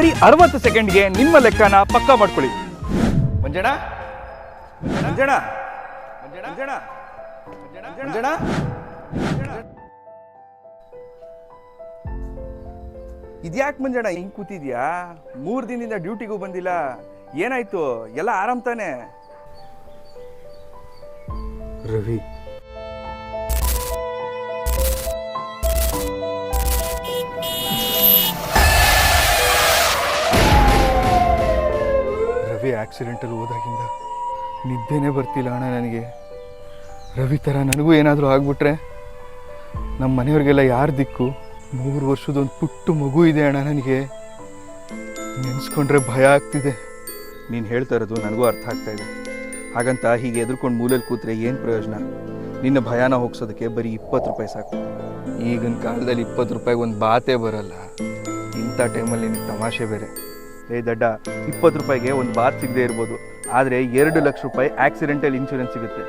ಬರೀ ಅರವತ್ತು ಸೆಕೆಂಡ್ಗೆ ನಿಮ್ಮ ಲೆಕ್ಕನ ಪಕ್ಕಾ ಮಾಡ್ಕೊಳ್ಳಿ. ಮಂಜಣ್ಣ? ಮಂಜಣ್ಣ? ಮಂಜಣ್ಣ? ಮಂಜಣ್ಣ? ಇದ್ಯಾಕೆ ಮಂಜಣ್ಣ ಹಿಂಗೆ ಕೂತಿದ್ಯಾ? ಮೂರು ದಿನದಿಂದ ಡ್ಯೂಟಿಗೂ ಬಂದಿಲ್ಲ. ಏನಾಯ್ತು? ಎಲ್ಲ ಆರಾಮ್ ತಾನೆ? ರವಿ ರವಿ ಆಕ್ಸಿಡೆಂಟಲ್ಲಿ ಹೋದಾಗಿಂದ ನಿದ್ದೆನೇ ಬರ್ತಿಲ್ಲ ಅಣ್ಣ ನನಗೆ. ರವಿ ಥರ ನನಗೂ ಏನಾದರೂ ಆಗ್ಬಿಟ್ರೆ ನಮ್ಮ ಮನೆಯವ್ರಿಗೆಲ್ಲ ಯಾರು ದಿಕ್ಕು? ಮೂರು ವರ್ಷದೊಂದು ಪುಟ್ಟು ಮಗು ಇದೆ ಅಣ್ಣ ನನಗೆ. ನೆನೆಸ್ಕೊಂಡ್ರೆ ಭಯ ಆಗ್ತಿದೆ. ನೀನು ಹೇಳ್ತಾ ಇರೋದು ನನಗೂ ಅರ್ಥ ಆಗ್ತಾ ಇದೆ. ಹಾಗಂತ ಹೀಗೆ ಎದುರ್ಕೊಂಡು ಮೂಲೆಯಲ್ಲಿ ಕೂತ್ರೆ ಏನು ಪ್ರಯೋಜನ? ನಿನ್ನ ಭಯಾನ ಹೋಗ್ಸೋದಕ್ಕೆ ಬರೀ ಇಪ್ಪತ್ತು ರೂಪಾಯಿ ಸಾಕು. ಈಗಿನ ಕಾಲದಲ್ಲಿ ಇಪ್ಪತ್ತು ರೂಪಾಯಿಗೆ ಒಂದು ಬಾತೇ ಬರಲ್ಲ. ಇಂಥ ಟೈಮಲ್ಲಿ ನಿನಗೆ ತಮಾಷೆ ಬೇರೆ. ಏ ದಡ್ಡ, ಇಪ್ಪತ್ತು ರೂಪಾಯಿಗೆ ಒಂದು ಬಾತ್ ಸಿಗದೆ ಇರ್ಬೋದು. ಆದರೆ ಎರಡು ಲಕ್ಷ ರೂಪಾಯಿ ಆಕ್ಸಿಡೆಂಟಲ್ ಇನ್ಶೂರೆನ್ಸ್ ಸಿಗುತ್ತೆ.